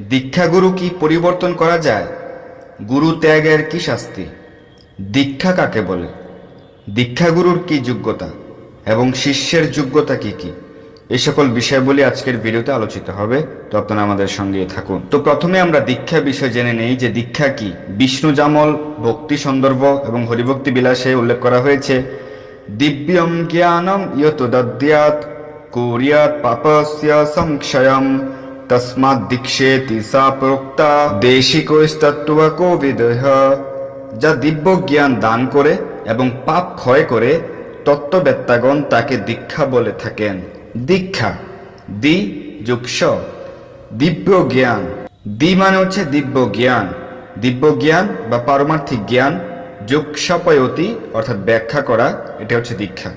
দীক্ষাগুরু কি পরিবর্তন করা যায়? গুরু ত্যাগের কি শাস্তি? দীক্ষা কাকে বলে? দীক্ষাগুরুর কি যোগ্যতা? এবং শিষ্যের যোগ্যতা কি কি? এই সকল বিষয়গুলি আজকের ভিডিওতে আলোচিত হবে। তো আপনারা আমাদের সঙ্গে থাকুন। তো প্রথমে আমরা দীক্ষা বিষয় জেনে নেই যে দীক্ষা কি। বিষ্ণু জামল, ভক্তি সন্দর্ভ এবং হরিভক্তি বিলাসে উল্লেখ করা হয়েছে। দিব্যম জ্ঞানম ইয়ত দদ্যাত কুর্যাৎ পাপস্য সংক্ষয়ম দীক্ষেতি সা প্রোক্তা দেশিকস্তত্ত্বকো বিদেহ যা দিব্য জ্ঞান দান করে এবং পাপ ক্ষয় করে তত্ত্ববেত্তাগণ তাকে দীক্ষা বলে থাকেন দীক্ষা দি যুক্ষ দিব্য জ্ঞান দি মানে হচ্ছে দিব্য জ্ঞান দিব্য জ্ঞান বা পারমার্থিক জ্ঞান যুক্ষপয়তি অর্থাৎ ব্যাখ্যা করা এটা হচ্ছে দীক্ষা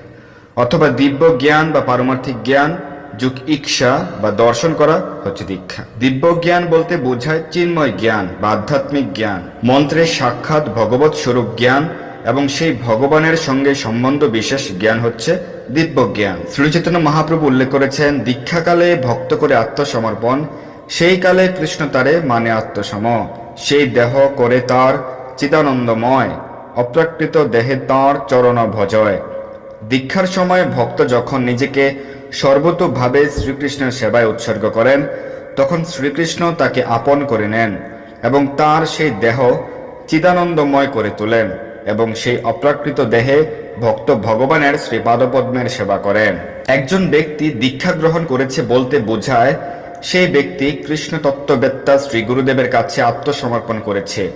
অথবা দিব্য জ্ঞান বা পারমার্থিক জ্ঞান যুগ ইচ্ছা বা দর্শন করা হচ্ছে দীক্ষা। দিব্য জ্ঞান বলতে বোঝায় চিন্ময় জ্ঞান বা আধ্যাত্মিক জ্ঞান, মন্ত্রের সাক্ষাৎ ভগবত স্বরূপ জ্ঞান এবং সেই ভগবানের সঙ্গে সম্বন্ধ বিশেষ জ্ঞান হচ্ছে দিব্য জ্ঞান। শ্রীচৈতন্য মহাপ্রভু উল্লেখ করেছেন, দীক্ষাকালে ভক্ত করে আত্মসমর্পণ, সেই কালে কৃষ্ণ তারে মানে আত্মসম। সেই দেহ করে তার চিদানন্দময়, অপ্রাকৃত দেহে তাঁর চরণ ভজয় দীক্ষার সময় ভক্ত যখন নিজেকে সর্বতোভাবে শ্রীকৃষ্ণের সেবায় উৎসর্গ করেন। তখন শ্রীকৃষ্ণ তাকে আপন করে নেন এবং তার সেই দেহ চিদানন্দময় করে তোলেন এবং সেই অপ্রাকৃত দেহে ভক্ত ভগবানের শ্রীপাদপদ্মের সেবা করেন। একজন ব্যক্তি দীক্ষা গ্রহণ করেছে বলতে বোঝায়, সেই ব্যক্তি কৃষ্ণ তত্ত্ববেত্তা শ্রী গুরুদেবের কাছে আত্মসমর্পণ করেছে।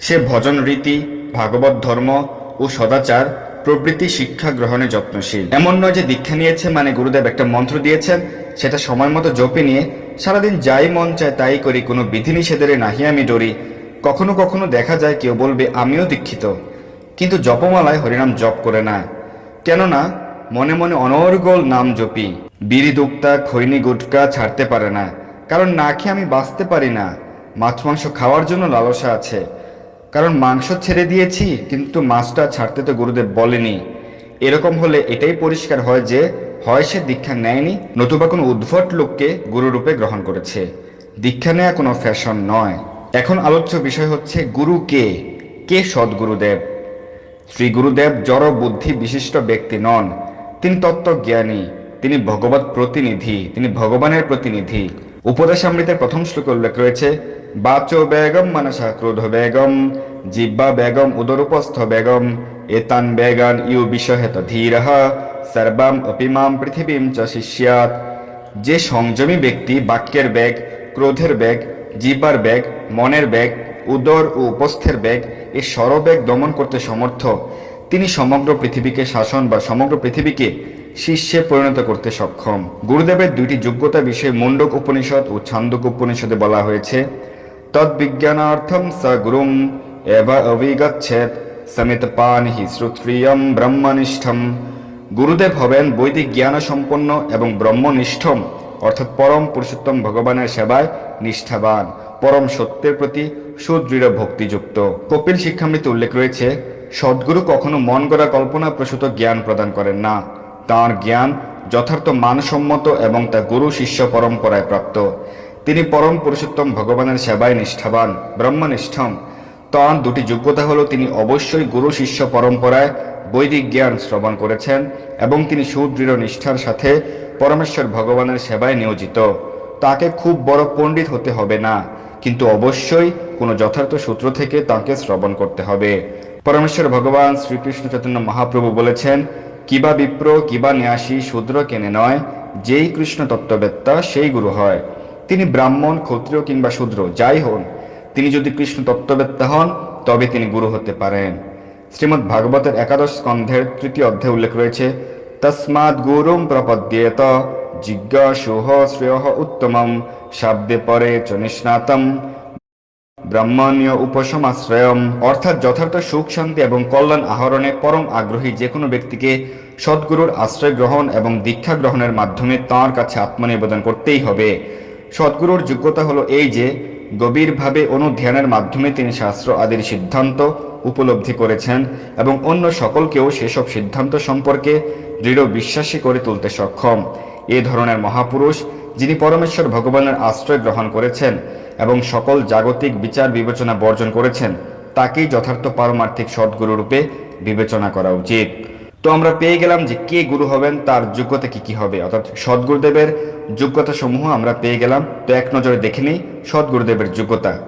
সে ভজন রীতি, ভাগবত ধর্ম ও সদাচার প্রভৃতি শিক্ষা গ্রহণে যত্নশীল। এমন নয় যে দীক্ষা নিয়েছে মানে গুরুদেব একটা মন্ত্র দিয়েছেন, সেটা সময় মতো জপে নিয়ে সারাদিন যাই মন চায় তাই করি, কোনো বিধিনিষেধের নাহি আমি ডরি। কখনো কখনো দেখা যায় কেউ বলবে, আমিও দীক্ষিত। কিন্তু জপমালায় হরিনাম জপ করে না। কেননা মনে মনে অনর্গল নাম জপি। বিড়ি দুক্তা খৈনি গুটকা ছাড়তে পারে না। কারণ না খেয়ে আমি বাঁচতে পারি না। মাছ মাংস খাওয়ার জন্য লালসা আছে। কারণ মাংস ছেড়ে দিয়েছি, কিন্তু মাছটা ছাড়তে তো গুরুদেব বলেনি। এরকম হলে এটাই পরিষ্কার হয় যে, হয় সে দীক্ষা নেয়নি, নতুবা কোনো উদ্ভট লোককে গুরুরূপে গ্রহণ করেছে। দীক্ষা নেওয়া কোনো ফ্যাশন নয়। এখন আলোচ্য বিষয় হচ্ছে, গুরু কে? কে সদ্গুরুদেব? শ্রী গুরুদেব জড় বুদ্ধি বিশিষ্ট ব্যক্তি নন। তিনি তত্ত্বজ্ঞানী, তিনি ভগবত প্রতিনিধি, তিনি ভগবানের প্রতিনিধি। উপদেশামৃতের প্রথম শ্লোকে উল্লেখ রয়েছে বাচো বেগম মানসা ক্রোধ বেগম, জিব্বা বেগম উদরুপস্থ বেগম, এতান বেগান ইউ বিষহেত ধীর, সর্বাম অপিমাম পৃথিবীম চ শিষ্যাত যে সংযমী ব্যক্তি বাক্যের ব্যাগ ক্রোধের ব্যাগ জিব্বার ব্যাগ মনের ব্যাগ উদর ও উপস্থের ব্যাগ এই সরবেগ দমন করতে সমর্থ, তিনি সমগ্র পৃথিবীকে শাসন বা সমগ্র পৃথিবীকে শিষ্যে পরিণত করতে সক্ষম। গুরুদেবের দুইটি যোগ্যতা বিষয়ে মুন্ডক উপনিষদ ও ছান্দক উপনিষদে বলা হয়েছে। তদ্বিজ্ঞানার্থম স গুরুম এব অভিগচ্ছেদ সমিত পানি শ্রুত্রিয়ম ব্রহ্মনিষ্ঠম গুরুদেব হবেন বৈদিক জ্ঞান সম্পন্ন এবং ব্রহ্মনিষ্ঠম অর্থাৎ পরম পুরুষোত্তম ভগবানের সেবায় নিষ্ঠাবান পরম সত্যের প্রতি সুদৃঢ় ভক্তিযুক্ত। কপিল শিক্ষামৃতে উল্লেখ রয়েছে, সদ্গুরু কখনো মন গড়া কল্পনা প্রসূত জ্ঞান প্রদান করেন না। তাঁর জ্ঞান যথার্থ মানসম্মত এবং তা গুরু শিষ্য পরম্পরায় প্রাপ্ত। তিনি পরম পুরুষোত্তম ভগবানের সেবায় নিষ্ঠাবান, ব্রহ্মনিষ্ঠম। তাঁর দুটি যোগ্যতা হলো তিনি অবশ্যই গুরু শিষ্য পরম্পরায় বৈদিক জ্ঞান শ্রবণ করেছেন এবং তিনি সুদৃঢ় নিষ্ঠার সাথে পরমেশ্বর ভগবানের সেবায় নিয়োজিত। তাকে খুব বড় পণ্ডিত হতে হবে না, কিন্তু অবশ্যই কোনো যথার্থ সূত্র থেকে তাকে শ্রবণ করতে হবে। পরমেশ্বর ভগবান শ্রীকৃষ্ণ চৈতন্য মহাপ্রভু বলেছেন, কিবা বিপ্র, কিবা ন্যাসী, শূদ্র কেনে নয়, যেই কৃষ্ণ তত্ত্ববেত্তা সেই গুরু হয়। তিনি ব্রাহ্মণ, ক্ষত্রিয় কিংবা শূদ্র, যাই হন, তিনি যদি কৃষ্ণ তত্ত্ববেত্তা হন, তবে তিনি গুরু হতে পারেন। শ্রীমদ্ ভাগবতের একাদশ স্কন্ধের তৃতীয় অধ্যায় উল্লেখ রয়েছে, তস্মাৎ গুরুম প্রপদ্যেত, জিজ্ঞাসুহ শ্রেয় উত্তমম, শাব্দে পরে চ নিষ্ণাতম, ব্রাহ্মণীয় উপশমাশ্রয়ম। অর্থাৎ যথার্থ সুখ শান্তি এবং কল্যাণ আহরণে পরম আগ্রহী যে কোনো ব্যক্তিকে সদ্গুরুর আশ্রয় গ্রহণ এবং দীক্ষা গ্রহণের মাধ্যমে তাঁর কাছে আত্মনিবেদন করতেই হবে। সদ্গুরুর যোগ্যতা হলো এই যে, গভীরভাবে অনুধ্যানের মাধ্যমে তিনি শাস্ত্র আদির সিদ্ধান্ত উপলব্ধি করেছেন এবং অন্য সকলকেও সেসব সিদ্ধান্ত সম্পর্কে দৃঢ় বিশ্বাসী করে তুলতে সক্ষম। এ ধরনের মহাপুরুষ, যিনি পরমেশ্বর ভগবানের আশ্রয় গ্রহণ করেছেন এবং সকল জাগতিক বিচার বিবেচনা বর্জন করেছেন, তাকেই যথার্থ পারমার্থিক সদ্গুরু রূপে বিবেচনা করা উচিত। তো আমরা পেয়ে গেলাম যে কে গুরু হবেন, তার যোগ্যতা কি কি হবে? অর্থাৎ সদ্গুরুদেবের যোগ্যতা সমূহ আমরা পেয়ে গেলাম। তো এক নজরে দেখে নিই, সদ্গুরুদেবের যোগ্যতা।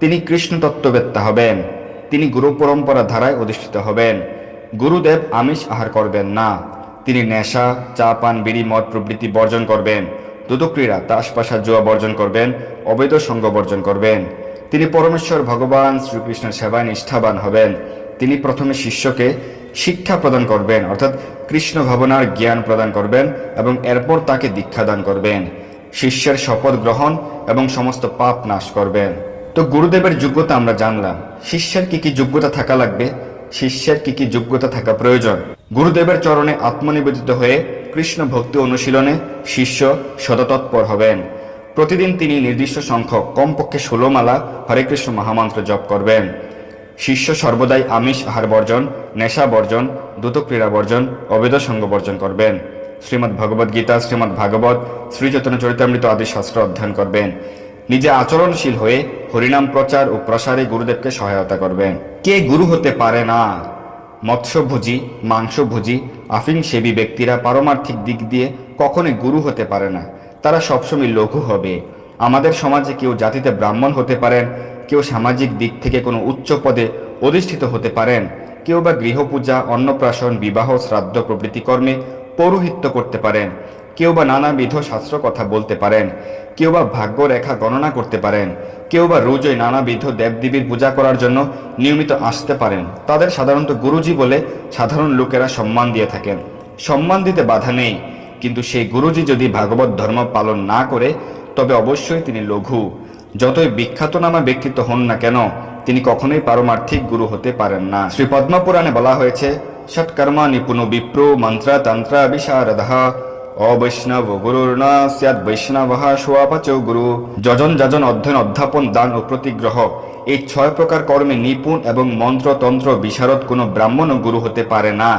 তিনি কৃষ্ণ তত্ত্ববেত্তা হবেন। তিনি গুরু পরম্পরা ধারায় অধিষ্ঠিত হবেন। গুরুদেব আমিষ আহার করবেন না। তিনি নেশা, চা, পান, বিড়ি, মদ প্রভৃতি বর্জন করবেন। দুদক্রীড়া তাস পাশা জুয়া বর্জন করবেন। অবৈধ সঙ্গ বর্জন করবেন। তিনি পরমেশ্বর ভগবান শ্রীকৃষ্ণের সেবায় নিষ্ঠাবান হবেন। তিনি প্রথমে শিষ্যকে শিক্ষা প্রদান করবেন, অর্থাৎ কৃষ্ণ ভাবনার জ্ঞান প্রদান করবেন এবং এরপর তাকে দীক্ষা দান করবেন। শিষ্যের শপথ গ্রহণ এবং সমস্ত পাপ নাশ করবেন। তো গুরুদেবের যোগ্যতা আমরা জানলাম। শিষ্যের কি কি যোগ্যতা থাকা লাগবে? শিষ্যের কি কি যোগ্যতা থাকা প্রয়োজন? গুরুদেবের চরণে আত্মনিবেদিত হয়ে কৃষ্ণ ভক্তি অনুশীলনে শিষ্য সদতৎপর হবেন। প্রতিদিন তিনি নির্দিষ্ট সংখ্যক কমপক্ষে ষোলো মালা হরে কৃষ্ণ মহামন্ত্র জপ করবেন। শিষ্য সর্বদাই আমিষ, আহার বর্জন, নেশা বর্জন, দ্রুত ক্রীড়া বর্জন, অবৈধ সঙ্গ বর্জন করবেন। শ্রীমদ্ ভগবদ গীতা, শ্রীমদ্ ভাগবত, শ্রী চৈতন্য চরিতামৃত আদি শাস্ত্র অধ্যয়ন করবেন। নিজে আচরণশীল হয়ে হরিনাম প্রচার ও প্রসারে গুরুদেবকে সহায়তা করবেন। কে গুরু হতে পারে না? মৎস্যভোজী, মাংসভোজী আফিং সেবী ব্যক্তিরা পারমার্থিক দিক দিয়ে কখনোই গুরু হতে পারে না। তারা সবসময় লঘু হবে। আমাদের সমাজে কেউ জাতিতে ব্রাহ্মণ হতে পারেন কেউ সামাজিক দিক থেকে কোনো উচ্চ পদে অধিষ্ঠিত হতে পারেন। কেউ বা গৃহপূজা, অন্নপ্রাশন, বিবাহ, শ্রাদ্ধ প্রভৃতি কর্মে পৌরোহিত্য করতে পারেন। কেউ বা নানাবিধ শাস্ত্র কথা বলতে পারেন। কেউ বা ভাগ্য রেখা গণনা করতে পারেন। কেউ বা রোজই নানাবিধ দেবদেবীর পূজা করার জন্য নিয়মিত আসতে পারেন। তাদের সাধারণত গুরুজি বলে সাধারণ লোকেরা সম্মান দিয়ে থাকেন। সম্মান দিতে বাধা নেই। কিন্তু সেই গুরুজি যদি ভাগবত ধর্ম পালন না করে, তবে অবশ্যই তিনি লঘু। যতই বিখ্যাত নামা ব্যক্তিত্ব হন না কেন, তিনি কখনোই পারমার্থিক গুরু হতে পারেন না। শ্রী পদ্মপুরাণে বলা হয়েছে ষটকর্মা নিপুণ বিপ্র মন্ত্র তন্ত্র বিশারদহ অবৈষ্ণব গুরুর না স্যাদ বৈষ্ণব সোয়াপাচ গুরু। যজন যাজন অধ্যয়ন অধ্যাপন দান ও প্রতিগ্রহ। এই ছয় প্রকার কর্মে নিপুণ এবং মন্ত্রতন্ত্র বিশারদ কোনো ব্রাহ্মণ গুরু হতে পারে না,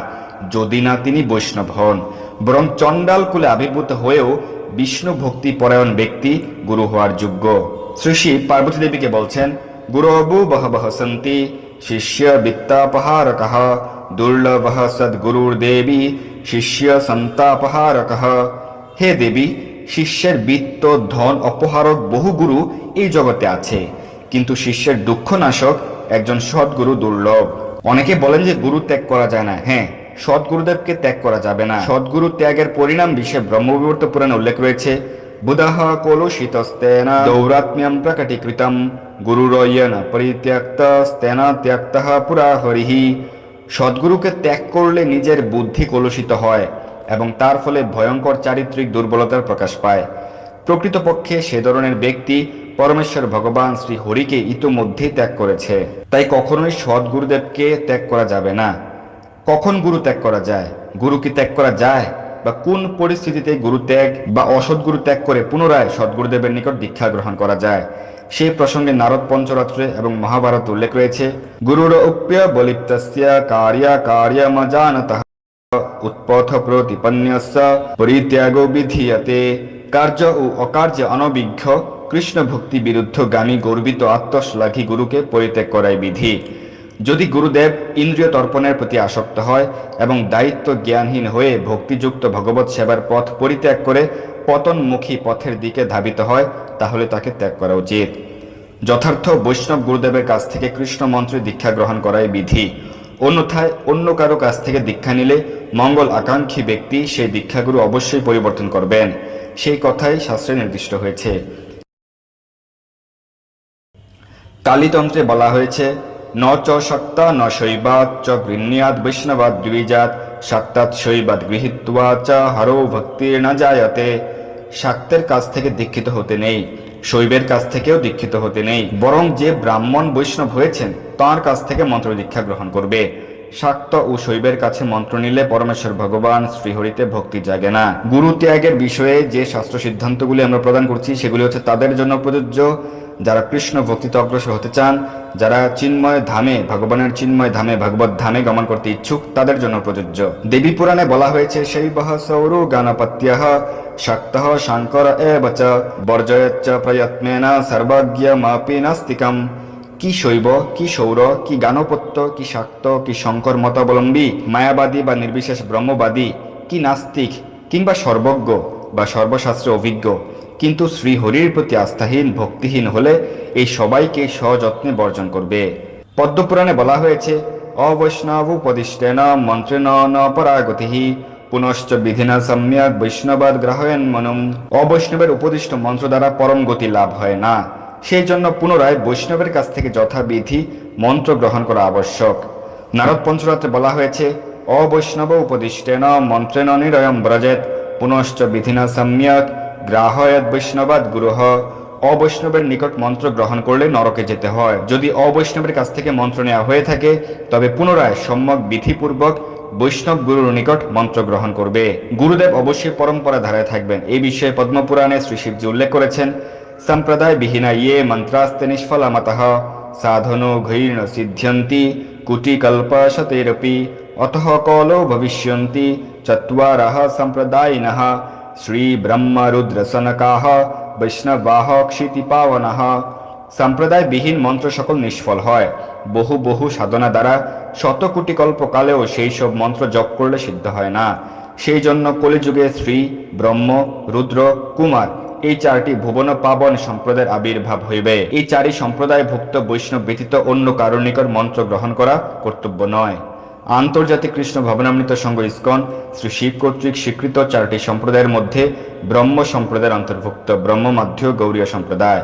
যদি না তিনি বৈষ্ণব হন। বরং চণ্ডাল কুলে আবির্ভূত হয়েও বিষ্ণু ভক্তি পরায়ণ ব্যক্তি গুরু হওয়ার যোগ্য। শ্রী পার্বতী দেবীকে বলছেন, গুরবু বহবহ সন্তি, শিষ্য বিত্তাপহারক, দুর্লভ সদ্গুরুর দেবী, শিষ্য সন্তাপহারক। হে দেবী, শিষ্যের বিত্ত, ধন, অপহারক বহু গুরু এই জগতে আছে, কিন্তু শিষ্যের দুঃখনাশক একজন সদ্গুরু দুর্লভ। অনেকে বলেন যে গুরু ত্যাগ করা যায় না। হ্যাঁ সদ্গুরুদেবকে ত্যাগ করা যাবে না। সদ্গুরু ত্যাগের পরিণাম বিষয়ে ব্রহ্মবিবর্ত পুরাণে উল্লেখ রয়েছে বুধः কলুষিতস্তেন দৌরাত্ম্যম প্রকটীকৃতম গুরুরয়েন পরিত্যক্তস্তেন ত্যক্তঃ পুরা সদ্গুরুকে ত্যাগ করলে নিজের বুদ্ধি কলুষিত হয় এবং তার ফলে ভয়ঙ্কর চারিত্রিক দুর্বলতার প্রকাশ পায়। প্রকৃতপক্ষে সে ধরনের ব্যক্তি পরমেশ্বর ভগবান শ্রী হরিকে ইতোমধ্যেই ত্যাগ করেছে। তাই কখনোই সদ্গুরুদেবকে ত্যাগ করা যাবে না। কখন গুরু ত্যাগ করা যায়? গুরু কি ত্যাগ করা যায়? বা কোন পরিস্থিতিতে গুরু ত্যাগ বা অসৎ গুরু ত্যাগ করে পুনরায় সদ্গুরুদেবের নিকট দীক্ষা গ্রহণ করা যায়? সেই প্রসঙ্গে নারদ পঞ্চরাত্রে এবং মহাভারত উল্লেখ রয়েছে, গুরুর উপ্য বলিপ্তস্য কার্য কার্যমজানত উৎপথ প্রতিপন্যস্য পরিত্যাগ বিধীয়তে। কার্য ও অকার্য অনবিজ্ঞ কৃষ্ণ ভক্তি বিরুদ্ধ গামী গর্বিত আত্মশ্লাঘী গুরুকে পরিত্যাগ করায় বিধি। যদি গুরুদেব ইন্দ্রিয় তর্পণের প্রতি আসক্ত হয় এবং দায়িত্ব জ্ঞানহীন হয়ে ভক্তিযুক্ত ভগবত সেবার পথ পরিত্যাগ করে পতনমুখী পথের দিকে ধাবিত হয়, তাহলে তাকে ত্যাগ করা উচিত। যথার্থ বৈষ্ণব গুরুদেবের কাছ থেকে কৃষ্ণ মন্ত্রে দীক্ষা গ্রহণ করাই বিধি। অন্যথায় অন্য কারও কাছ থেকে দীক্ষা নিলে মঙ্গল আকাঙ্ক্ষী ব্যক্তি সেই দীক্ষাগুরু অবশ্যই পরিবর্তন করবেন। সেই কথাই শাস্ত্রে নির্দিষ্ট হয়েছে। কালীতন্ত্রে বলা হয়েছে ন চ সত্তা, ন শৈবাত চ গৃহ্যাদ বৈষ্ণবাদ দ্বিজাত শাক্তাৎ শৈবাদ গৃহীত্বা, চ হরো ভক্তির না জায়তে শাক্তের কাছ থেকে দীক্ষিত হতে নেই, শৈবের কাছ থেকেও দীক্ষিত হতে নেই। বরং যে ব্রাহ্মণ বৈষ্ণব হয়েছেন, তার কাছ থেকে মন্ত্র দীক্ষা গ্রহণ করবে। শাক্ত ও শৈবের কাছে মন্ত্র নিলে পরমেশ্বর ভগবান শ্রীহরিতে ভক্তি জাগে না। গুরু ত্যাগের বিষয়ে যে শাস্ত্র সিদ্ধান্তগুলি আমরা প্রদান করছি, সেগুলি হচ্ছে তাদের জন্য প্রযোজ্য। যারা কৃষ্ণ ভক্তিতে অগ্রসর হতে চান, যারা চিন্ময় ধামে, ভগবানের চিন্ময় ধামে, ভগবত ধামে গমন করতে ইচ্ছুক, তাদের জন্য প্রযোজ্য। দেবী পুরাণে বলা হয়েছে সেই বহ সৌরু গানপত্য শক্ত শঙ্কর এব চ বর্জয়চ্চ প্রয়ত্নেন সর্বজ্ঞমাপি নাস্তিকম। কি শৈব, কি সৌর, কি গানপত্য কি শাক্ত, কি শঙ্কর মতাবলম্বী মায়াবাদী বা নির্বিশেষ ব্রহ্মবাদী, কি নাস্তিক কিংবা সর্বজ্ঞ বা সর্বশাস্ত্রে অভিজ্ঞ? কিন্তু শ্রীহরির প্রতি আস্থাহীন, ভক্তিহীন হলে এই সবাইকে সযত্নে বর্জন করবে। পদ্মপুরাণে বলা হয়েছে, অবৈষ্ণব উপদিষ্টেন মন্ত্রেণ ন পরাগতি, পুনশ্চ বিধিনা সম্যক বৈষ্ণবাদ গ্রাহয়ন মনম। অবৈষ্ণবের উপদিষ্ট মন্ত্র দ্বারা পরম গতি লাভ হয় না। সেই জন্য পুনরায় বৈষ্ণবের কাছ থেকে যথাবিধি মন্ত্র গ্রহণ করা আবশ্যক। নারদ পঞ্চরাত্রে বলা হয়েছে, অবৈষ্ণব উপদিষ্টেন মন্ত্রেণ নিরয়ম ব্রজেত পুনশ্চ বিধিনা সম্যক গ্রাহয়ত বৈষ্ণবাদ গুরুহ, অবৈষ্ণবের নিকট মন্ত্র গ্রহণ করলে নরকে যেতে হয়। যদি অবৈষ্ণবের কাছ থেকে মন্ত্র নেওয়া হয়ে থাকে, তবে পুনরায় সম্যক বিধিপূর্বক বৈষ্ণব গুরুর নিকট মন্ত্র গ্রহণ করবে। গুরুদেব অবশ্যই পরম্পরা ধারায় থাকবেন। এই বিষয়ে পদ্মপুরাণে শ্রী শিবজি উল্লেখ করেছেন সম্প্রদায় বিহীনা ইয়ে মন্ত্রাস্তে নিষ্ফলামতঃ, সাধনো ঘৈর্ণ সিদ্ধ্যন্তি কুটিকল্প শতেরপি অতঃ কলো ভবিষ্যন্তি, চত্বারः সম্প্রদায়িনः। শ্রী ব্রহ্ম রুদ্র সনকাহ বৈষ্ণবাহ ক্ষিতিপাবনঃ সম্প্রদায়বিহীন মন্ত্র সকল নিষ্ফল হয় বহু বহু সাধনা দ্বারা শত কোটি কল্পকালেও সেই সব মন্ত্র জপ করলে সিদ্ধ হয় না। সেই জন্য কলিযুগে শ্রী, ব্রহ্ম, রুদ্র, কুমার এই চারটি ভুবন পাবন সম্প্রদায়ের আবির্ভাব হইবে। এই চারি সম্প্রদায় ভুক্ত বৈষ্ণব ব্যতীত অন্য কারণ নিকট মন্ত্র গ্রহণ করা কর্তব্য নয়। আন্তর্জাতিক কৃষ্ণ ভবনামৃত সংঘ ইস্কন, শ্রী শিব কর্তৃক স্বীকৃত চারটি সম্প্রদায়ের মধ্যে ব্রহ্ম সম্প্রদায়ের অন্তর্ভুক্ত, ব্রহ্ম মাধ্য গৌরীয় সম্প্রদায়।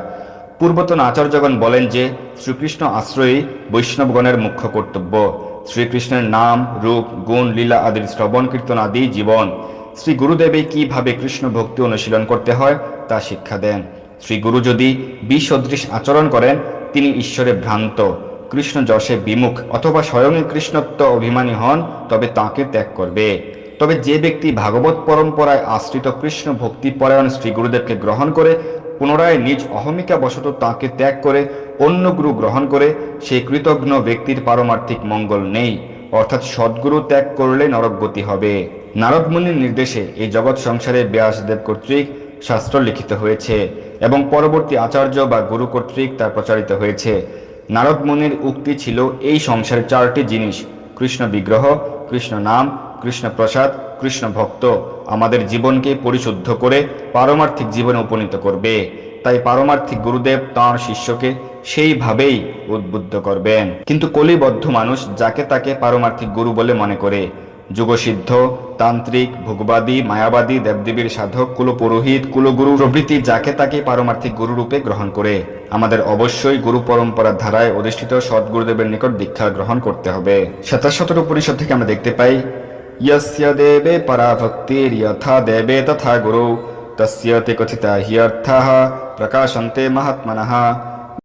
পূর্বতন আচার্যগণ বলেন যে, শ্রীকৃষ্ণ আশ্রয়ী বৈষ্ণবগণের মুখ্য কর্তব্য। শ্রীকৃষ্ণের নাম, রূপ, গুণ, লীলা আদির শ্রবণ, কীর্তন আদি, জীবন। শ্রী গুরুদেবে কীভাবে কৃষ্ণ ভক্তি অনুশীলন করতে হয়, তা শিক্ষা দেন। শ্রী গুরু যদি বিসদৃশ আচরণ করেন, তিনি ঈশ্বরে ভ্রান্ত। কৃষ্ণ যশে বিমুখ অথবা স্বয়ং কৃষ্ণত্ব অভিমানী হন, তবে তাকে ত্যাগ করবে। তবে যে ব্যক্তি ভাগবত পরম্পরায় আশ্রিত কৃষ্ণ ভক্তি পরায়ণ শ্রী গুরুদেবকে গ্রহণ করে, পুনরায় নিজ অহমিকা বশত তাকে ত্যাগ করে, অন্য গুরু গ্রহণ করে সেই কৃতজ্ঞ ব্যক্তির পারমার্থিক মঙ্গল নেই। অর্থাৎ সদ্গুরু ত্যাগ করলে নরকগতি হবে। নারদ মুনির নির্দেশে এই জগৎ সংসারে ব্যাসদেব কর্তৃক শাস্ত্র লিখিত হয়েছে এবং পরবর্তী আচার্য বা গুরু কর্তৃক তা প্রচারিত হয়েছে। নারদ মুনির উক্তি ছিল, এই সংসারের চারটি জিনিস, কৃষ্ণ বিগ্রহ, কৃষ্ণ নাম, কৃষ্ণ প্রসাদ, কৃষ্ণ ভক্ত। আমাদের জীবনকে পরিশুদ্ধ করে পারমার্থিক জীবনে উপনীত করবে। তাই পারমার্থিক গুরুদেব তাঁর শিষ্যকে সেইভাবেই উদ্বুদ্ধ করবেন। কিন্তু কলিবদ্ধ মানুষ যাকে তাকে পারমার্থিক গুরু বলে মনে করে যুগসিদ্ধ, তান্ত্রিক, ভোগবাদী, মায়াবাদী, দেবদেবীর সাধক, কুলপুরোহিত, কুলগুরু প্রভৃতি যাকে তাকে পারমার্থিক গুরুরূপে গ্রহণ করে। আমাদের অবশ্যই গুরু পরম্পরার ধারায় অধিষ্ঠিত সদ্গুরুদেবের নিকট দীক্ষা গ্রহণ করতে হবে। সাতাশ সতেরো পরিষদ থেকে আমরা দেখতে পাই, ইয়স্য দেবে পরাভক্তির ইয়থা দেবে তথা গুরু, তস্যতে কথিতা হিয়র্থাহ প্রকাশন্তে মহাত্মনঃ।